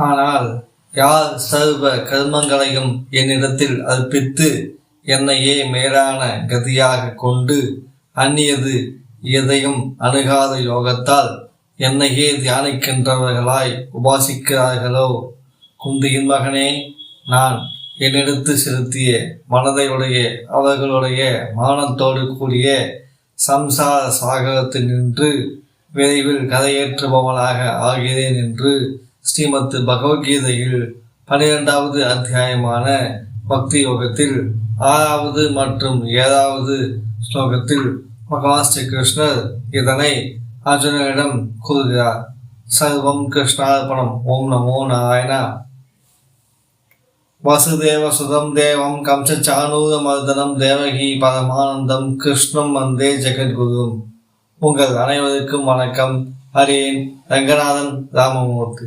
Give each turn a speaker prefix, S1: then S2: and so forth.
S1: ஆனால் யார் சர்வ கர்மங்களையும் என்னிடத்தில் அர்ப்பித்து என்னையே மேலான கதியாக கொண்டு அந்நியது எதையும் அணுகாத யோகத்தால் என்னையே தியானிக்கின்றவர்களாய் உபாசிக்கிறார்களோ? குந்தியின் மகனே நான் என்னிடத்து செலுத்திய மனதையுடைய அவர்களுடைய மானத்தோடு கூடிய சம்சார சாகரத்தில் நின்று விரைவில் கதையேற்றுபவனாக ஆகிறேன் என்று ஸ்ரீமத் பகவத்கீதையில் பனிரெண்டாவது அத்தியாயமான பக்தி யோகத்தில் ஆறாவது மற்றும் ஏழாவது ஸ்லோகத்தில் பகவான் ஸ்ரீ கிருஷ்ணர் இதனை அர்ஜுனனிடம் கூறுகிறார். சர்வம் கிருஷ்ணார்பணம். ஓம் நமோ நாராயணா. வசுதேவ சுதம் தேவம் கம்சச்சானூரமர்தனம் தேவகி பரமானந்தம் கிருஷ்ணம் வந்தே ஜெகத்குரும் உங்கள் அனைவருக்கும் வணக்கம். ஹரேன் ரங்கநாதன் ராமமூர்த்தி.